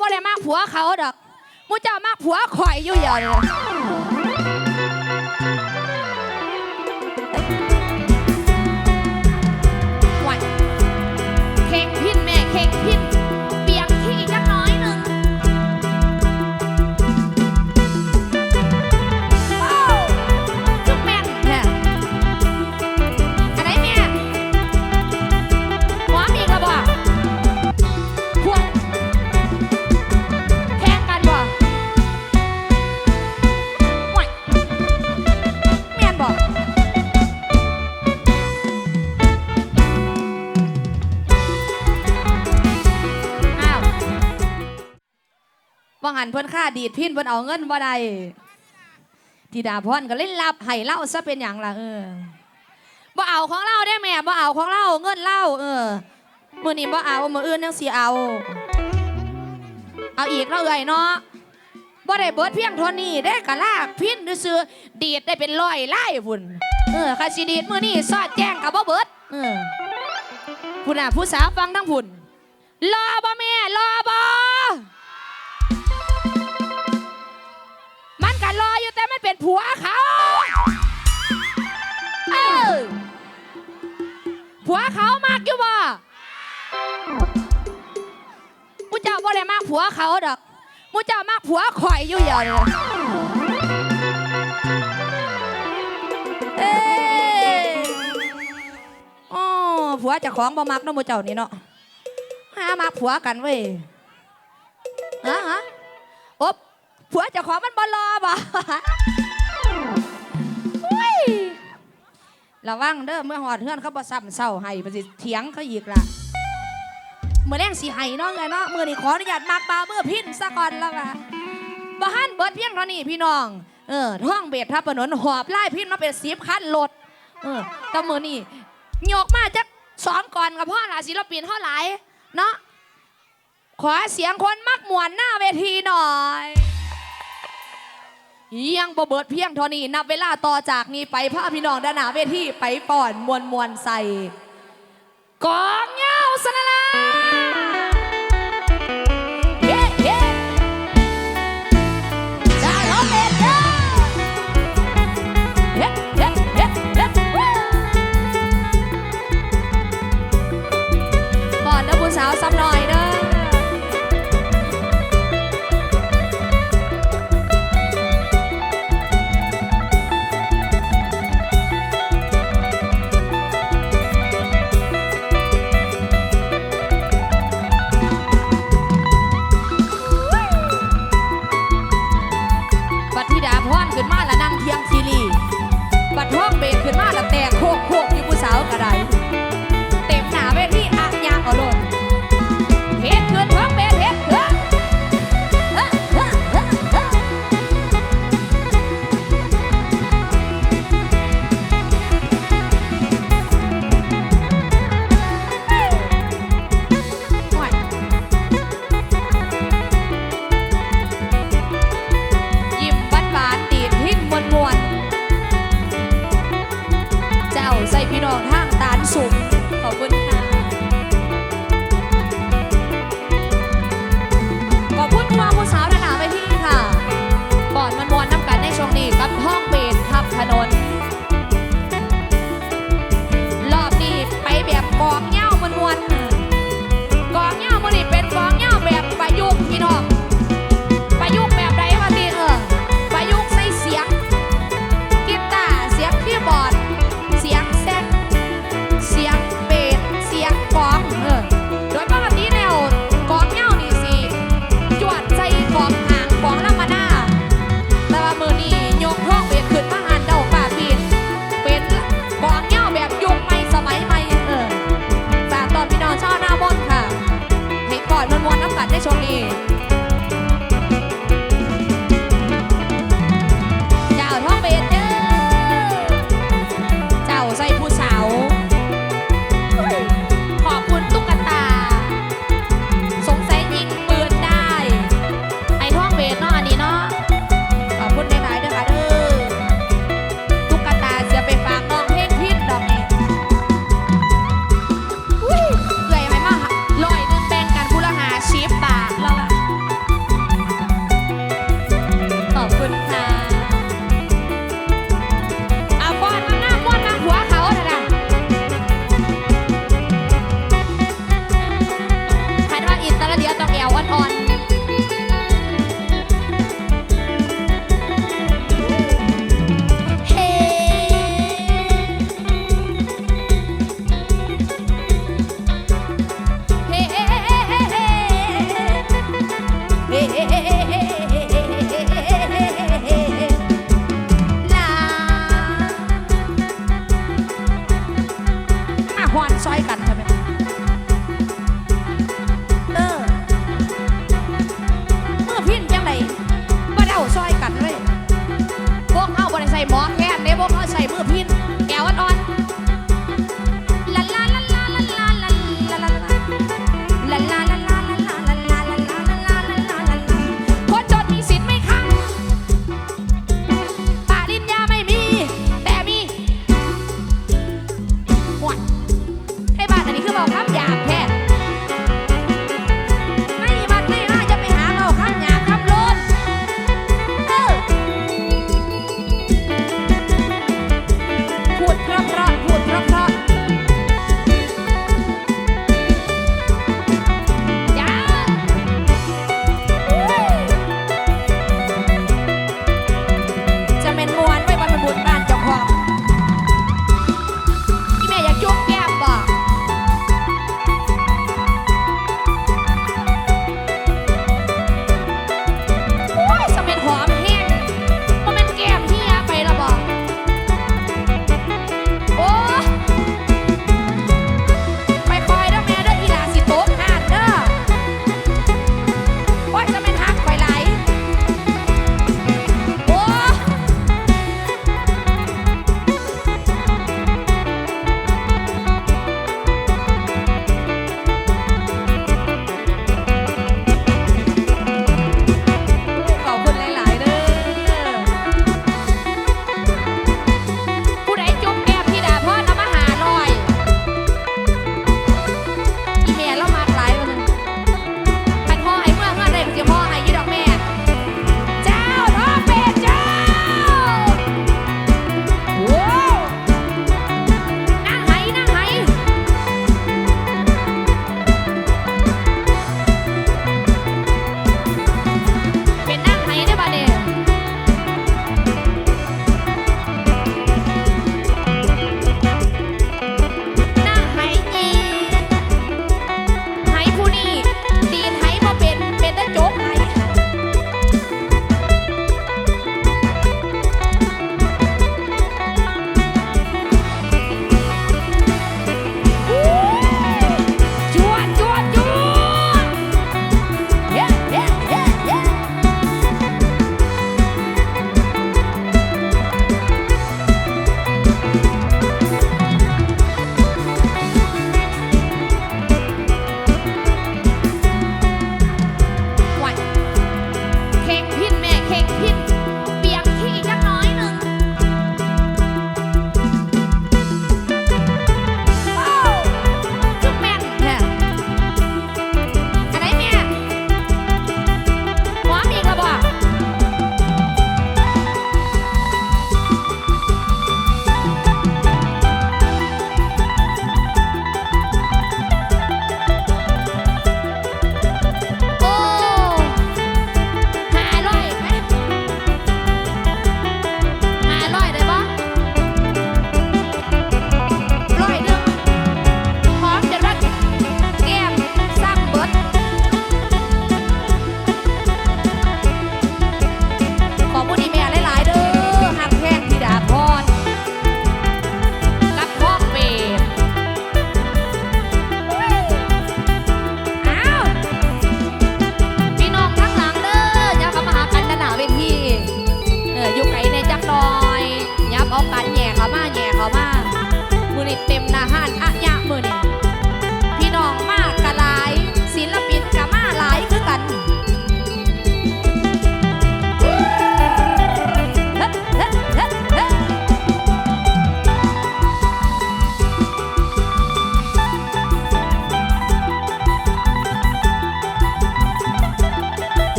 บ่ได้มากผัวเขาดอกมูเจ้ามากผัวข่อยอยู่อย่างเลย ว่าหันเพิ่นค่าดีดพินเพิ่นเอาเงินบ่ได้ธิดาพรก็เล่นลับให้เล่าซะเป็นหยังละเออบ่เอาของเราได้แม่บ่เอาของเราเงินเล่าเออมื้อนี้บ่เอามื้ออื่นจังสิเอา เอาอีกแล้วเอ่ยเนาะบ่ได้เบิดเพียงเท่านี้ได้กะลากพินซื้อดีดได้เป็นร้อยไล่พุ่นเออคาสิดีดมื้อนี้ซอดแจ้งกับบ่เบิดเออพุ่นน่ะผู้สาวฟังทั้งพุ่นรอบ่แม่รอบ่ แต่มันเป็นผัวเขาเออผัวเขามากอยู่บ่มูเจ้าบ่ได้มากผัวเขาดอกมูเจ้ามากผัวข่อยอยู่อย่างเลยเอ้ยอ๋อผัวเจะของบ่มักเนาะมูเจ้านี่เนาะหามักผัวกันเว้ย ผัวเจะของมันบ่รอบ่ระวังเด้อเมื่อหอดเฮือนเขาบ่ซ้ำเศร้าให้ไปสิเถียงเขาอีกละเมื่อแรงสีไห้เนาะไงเนาะมือนี่ขออนุญาตมากปลาเมื่อพินซะก่อนล้วว่ะบ้านเบิดเพียงเท่านี้พี่น้องเออท่องเบ็ดทับถนนหอบไล่พินมาเป็นสีคันรถเออแต่มือนี่โยกมาจักสองก่อนกับพ่อหลาศิลปินเท่าไหร่เนาะขอเสียงคนมักมวนหน้าเวทีหน่อย ยังบ่เบิดเพียงเท่านี้ นับเวลาต่อจากนี้ไปพาพี่น้องด้านหน้าเวทีไปป่อนมวลมวลใส่กองเงาสน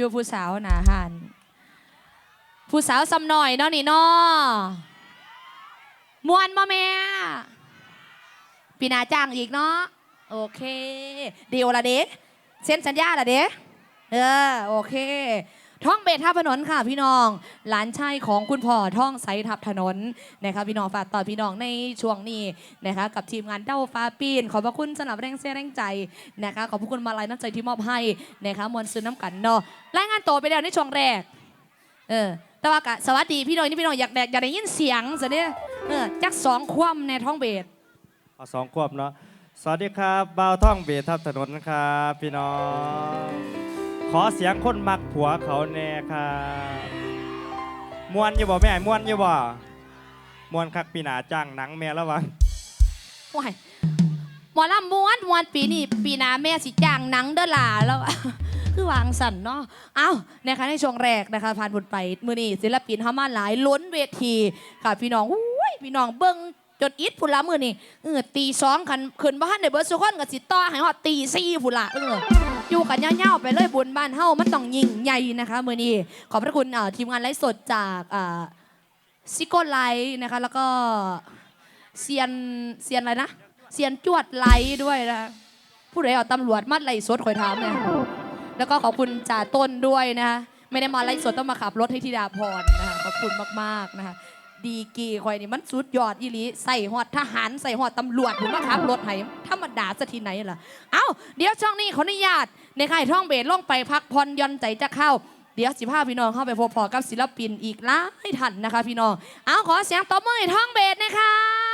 อยู่ผู้สาวหนาหันผู้สาวซ้ำหน่อยเนาะนี่เนาะมวนมาแม่ปีนาจ้างอีกเนาะโอเคเดียวละเด้เซ็นสัญญาละเด้เออโอเค ท่องเบทับถนนค่ะพี่น้อง หลานชายของคุณพ่อท่องไซทับถนนนะคะพี่น้องฝากต่อพี่น้องในช่วงนี้นะคะกับทีมงานเด้าฟ้าปีน ขอบพระคุณสำหรับแรงเสียแรงใจนะคะขอบพระคุณมาลัยน้ำใจที่มอบให้นะคะมวลซื้อน้ำกันเนาะรายงานโตไปแล้วในช่วงแรกเออแต่ว่ากะสวัสดีพี่น้องนี่พี่น้องอยากแดกอยากได้ยินเสียงสิเนี่ยเออจักสองคว่ำในท้องเบสเอาสองควบเนาะสวัสดีครับบ่าวท่องเบสทับถนนครับ พี่น้อง ขอเสียงคนมักผัวเขาแน่ครับมวนอยู่บ่แม่มวนอยู่บ่มวนคักปีหนาจ้างหนังแม่ระวังว้ายหมอลำม้วนม้วนปีนี้ปีหนาแม่สิจ้างหนังเด้อล่าแล้ว คือวางสั่นเนาะเอ้านะคะในช่วงแรกนะคะผ่านผลไปมือนี้ศิลปินเฮามาหลายล้นเวทีค่ะพี่น้องอุ้ยพี่น้องเบิ่งจนอิดพุ่นละมือนี่เออตีสองคันขึ้นบ้านในเบิร์ดสุขอนกับสิต่อให้ฮอดตีสี่พุ่นละเออ อยู่กันยาๆไปเลยบุญบ้านเฮามันต้องยิ่งใหญ่นะคะมือนี้ขอบพระคุณทีมงานไลฟ์สดจากซิโก้ไลท์นะคะแล้วก็เซียนเซียนอะไรนะเสียนจวดไลท์ด้วยนะผู้ใดเอาตำรวจมัดไล่สดคอยถามเนี่ยแล้วก็ขอบคุณจ่าต้นด้วยนะคะไม่ได้มาไล่สดต้องมาขับรถให้ธิดาพรนะคะขอบคุณมากๆนะคะ ดีกีคอยนี่มันสุดยอดอีหลีใส่หอดทหารใส่หอดตำรวจถึงมาขับรถไห้ธรรมดาสทีไหนล่ะ เอ้าเดี๋ยวช่องนี้ขออนุญาตในค่ายท่องเบสลงไปพักผ่อนย่อนใจจะเข้า เดี๋ยวสิพาพี่น้องเข้าไปพบพอกับศิลปินอีกหลายท่านนะคะ พี่น้อง เอาขอเสียงตบมือให้ท่องเบสนะคะ